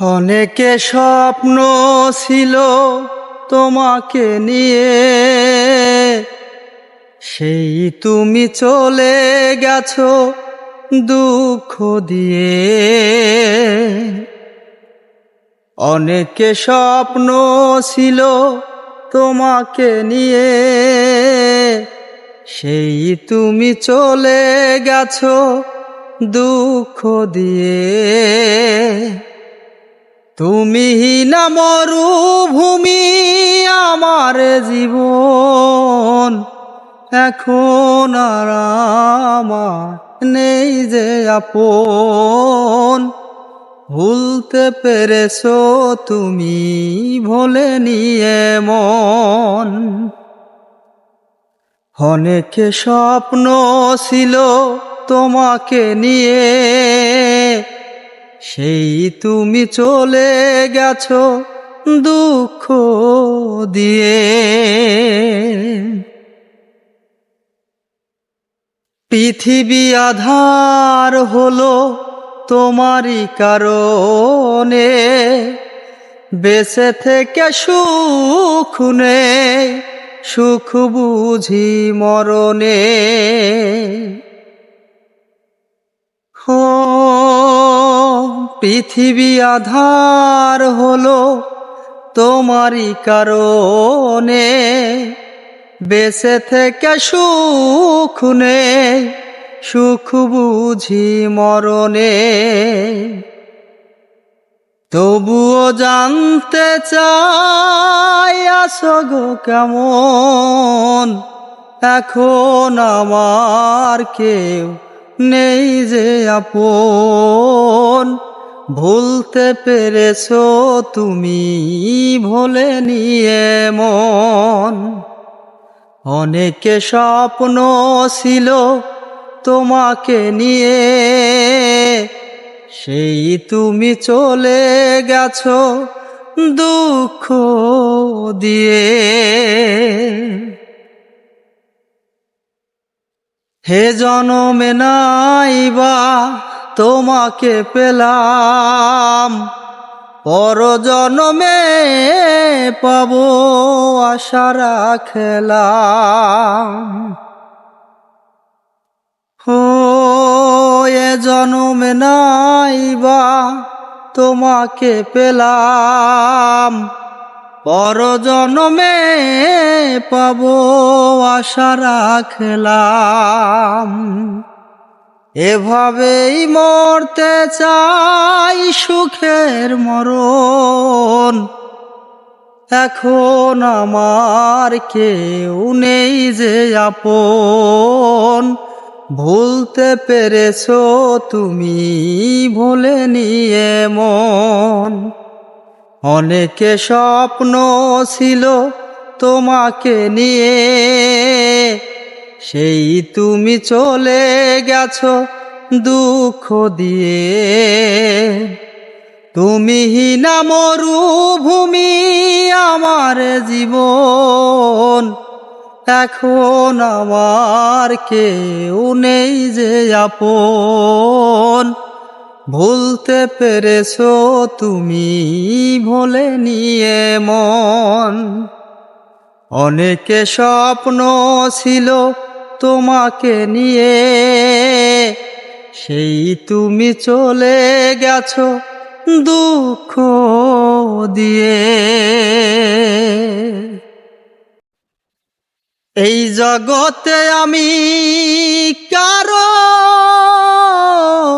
অনেকে স্বপ্ন ছিল তোমাকে নিয়ে। সেই তুমি চলে গেছো দুঃখ দিয়ে। অনেকে স্বপ্ন ছিল তোমাকে নিয়ে। সেই তুমি চলে গেছো দুঃখ দিয়ে। তুমি না আমার জীবন। এখন আর আমার নেই যে আপন। ভুলতে পেরেছ তুমি ভোলে নিয়ে মন। অনেকে স্বপ্ন ছিল তোমাকে নিয়ে। সেই তুমি চলে গেছো দুঃখ দিয়ে। পৃথিবী আধার হলো তোমারই কারণে, বেঁচে থেকে সুখ নেই, সুখ বুঝি মরণে। পৃথিবী আধার হলো তোমারই কারণে। বেঁচে থেকে সুখ নেই সুখ বুঝি মরণে। তবুও জানতে চাই আসো গো কেমন? এখন আমার কেউ নেই যে আপন। ভুলতে পেরেছ তুমি ভোলে নিয়ে মন। অনেকে স্বপ্ন ছিল তোমাকে নিয়ে, সেই তুমি চলে গেছো দুঃখ দিয়ে। হে জনমে নাইবা তোমাকে পেলাম পর জনমে পাবো আশা রাখলাম ও, এ জনমে নাইবা তোমাকে পেলাম পর জনমে পাবো আশা রাখলাম এভাবেই মরতে চাই সুখের মরণ। এখন আমার কেউ নেই যে আপন। ভুলতে পেরেছ তুমি, ভুলে নিয়ে মন। অনেকে স্বপ্ন ছিল তোমাকে নিয়ে। সেই তুমি চলে গেছো দুঃখ দিয়ে। তুমি না মরুভূমি আমার জীবন। এখন আমার কেউ নেই যে আপন। ভুলতে পেরেছ তুমি ভোলে নিয়ে মন। অনেকে স্বপ্ন ছিল তোমাকে নিয়ে। সেই তুমি চলে গেছো দুঃখ দিয়ে। এই জগতে আমি কারও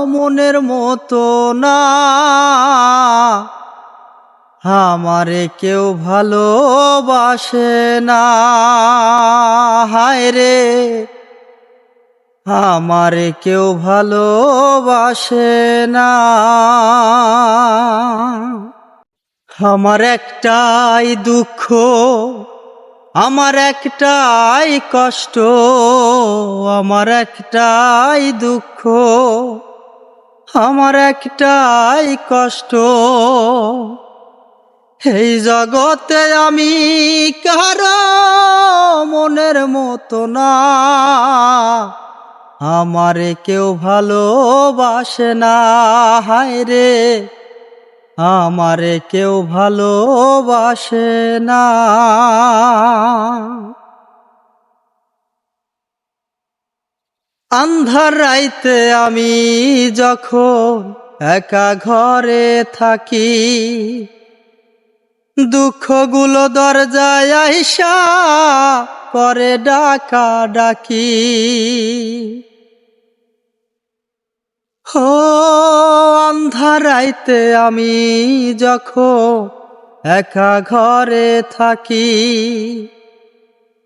মনের মতো না। আমারে কেউ ভালোবাসে না। হায় রে আমারে কেউ ভালোবাসে না। আমার একটাই দুঃখ, আমার একটাই কষ্ট, আমার একটাই দুঃখ, আমার একটাই কষ্ট। এই জগতে আমি কারও মনের মতো না। আমারে কেউ ভালোবাসে না, হায় রে। আমারে কেউ ভালোবাসে না। আন্ধার রাইতে আমি যখন একা ঘরে থাকি, দুঃখগুলো দরজায় আইসা করে ডাকা ডাকি। হো আন্ধারাইতে আমি যখন একা ঘরে থাকি,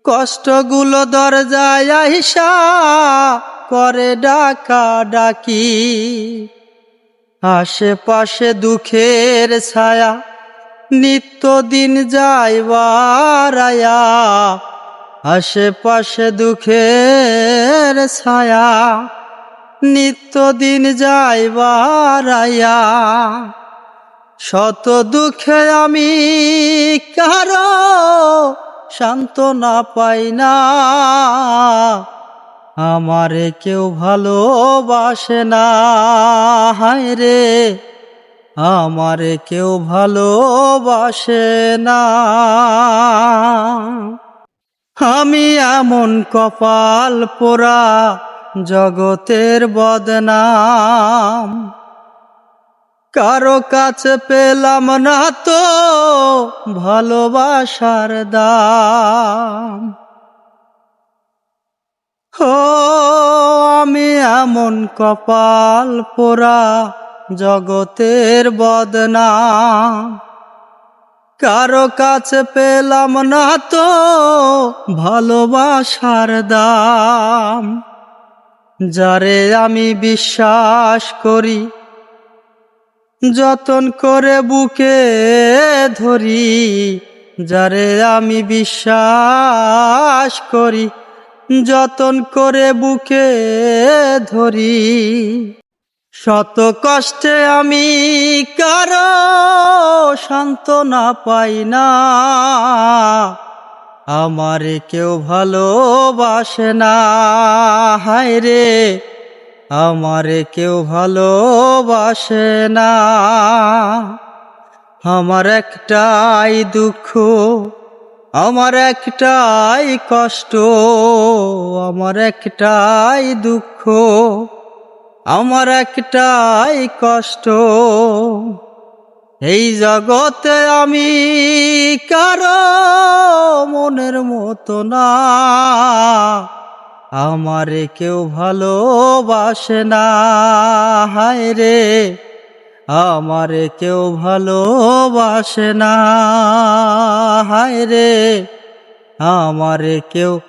কষ্টগুলো দরজায় আইসা করে ডাকা ডাকি। আশেপাশে দুঃখের ছায়া নিত্যদিন যাইবার আয়া। আশেপাশে দুঃখের ছায়া নিত্যদিন যাইবার আয়া শত দুঃখে আমি কারও সান্ত্বনা পাই না। আমারে কেউ ভালোবাসে না, হায় রে। আমারে কেউ ভালোবাসে না। আমি এমন কপাল পোড়া জগতের বদনাম। কারও কাছে পেলাম না তো ভালোবাসার দাম। ও আমি এমন কপাল পোড়া জগতের বদনাম। কারও কাছে পেলাম না তো ভালোবাসার দাম। যারে আমি বিশ্বাস করি, যতন করে বুকে ধরি, যারে আমি বিশ্বাস করি, যতন করে বুকে ধরি। শত কষ্টে আমি কারও সান্ত্বনা পাই না। আমারে কেউ ভালোবাসে না, হায় রে। আমারে কেউ ভালোবাসে না। আমার একটাই দুঃখ, আমার একটাই কষ্ট, আমার একটাই দুঃখ, আমার একটাই কষ্ট। এই জগতে আমি কারও মনের মতো না। আমারে কেউ ভালোবাসে না। হায় রে, আমারে কেউ ভালোবাসে না। হায় রে, আমারে কেউ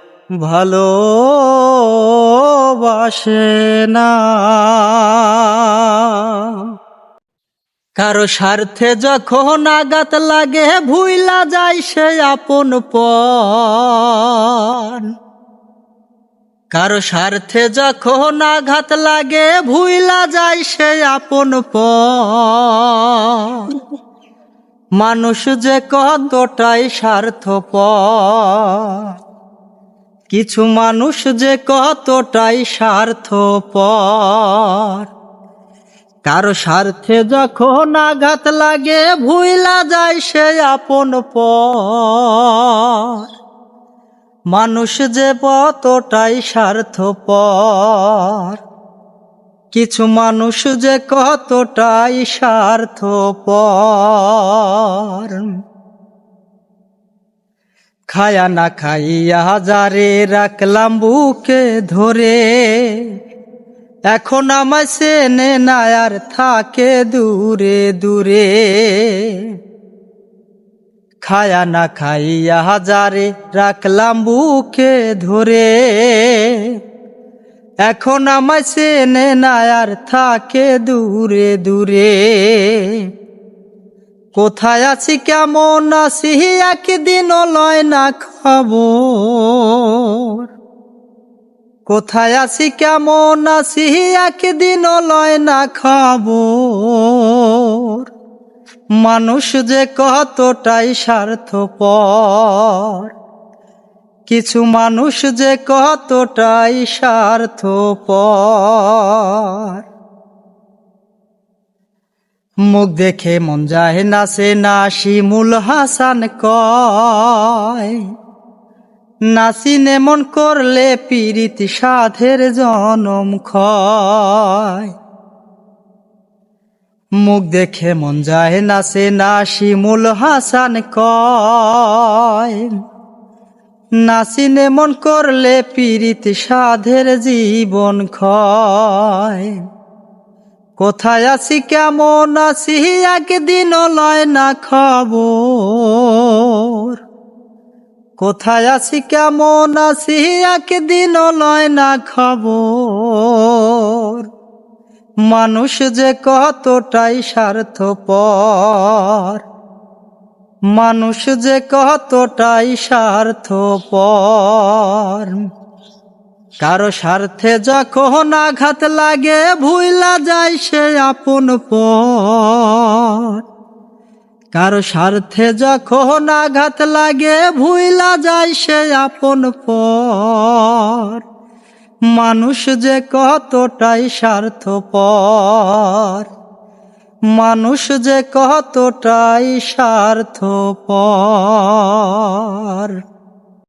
ভালোবাসে না। কারও স্বার্থে যখন আঘাত লাগে, ভুইলা যায় সে আপন পন কারও স্বার্থে যখন আঘাত লাগে, ভুইলা যায় সে আপন পন মানুষ যে কতটাই স্বার্থপর, কিছু মানুষ যে কতটাই স্বার্থপর। কারও স্বার্থে যখন আঘাত লাগে, ভুইলা যায় সে আপন পর। মানুষ যে কতটাই স্বার্থপর, কিছু মানুষ যে কতটাই স্বার্থপর। খায়া না খাইয়া হাজারে রাখলাম বুকে ধরে এখন আমায় চেনে না আর থাকে দূরে দূরে। খায়া না খাইয়া হাজারে রাখলাম বুকে ধরে। এখন আমায় চেনে না আর থাকে দূরে দূরে। কোথায় আছি, কেমন আছি একদিন লয় না খবর। কোথায় আছি, কেমন আছি, একদিন লয় না খবর। মানুষ যে কতটাই স্বার্থপর, কিছু মানুষ যে কতটাই স্বার্থপর। মুখ দেখে মন যায় নাচে না শিমুল হাসান কয় নাসিনে মন করলে পীড়িত সাধের জনম ক্ষয়। মুখ দেখে মন যায় নাচে না শিমুল হাসান কয়। নাসিনে মন করলে পীড়িত সাধের জীবন ক্ষয়। কোথায় আছি, কেমন আছি, একদিন লয় না খবর। কোথায় আছি, কেমন আছি, একদিন লয় না খবর। মানুষ যে কতটাই স্বার্থপর, মানুষ যে কতটাই স্বার্থপর। কারও স্বার্থে যখন আঘাত লাগে, ভুইলা যায় সে আপন পর। কারও স্বার্থে যখন আঘাত লাগে, ভুইলা যায় সে আপন পর। মানুষ যে কতটাই স্বার্থ পর মানুষ যে কতটাই স্বার্থপর।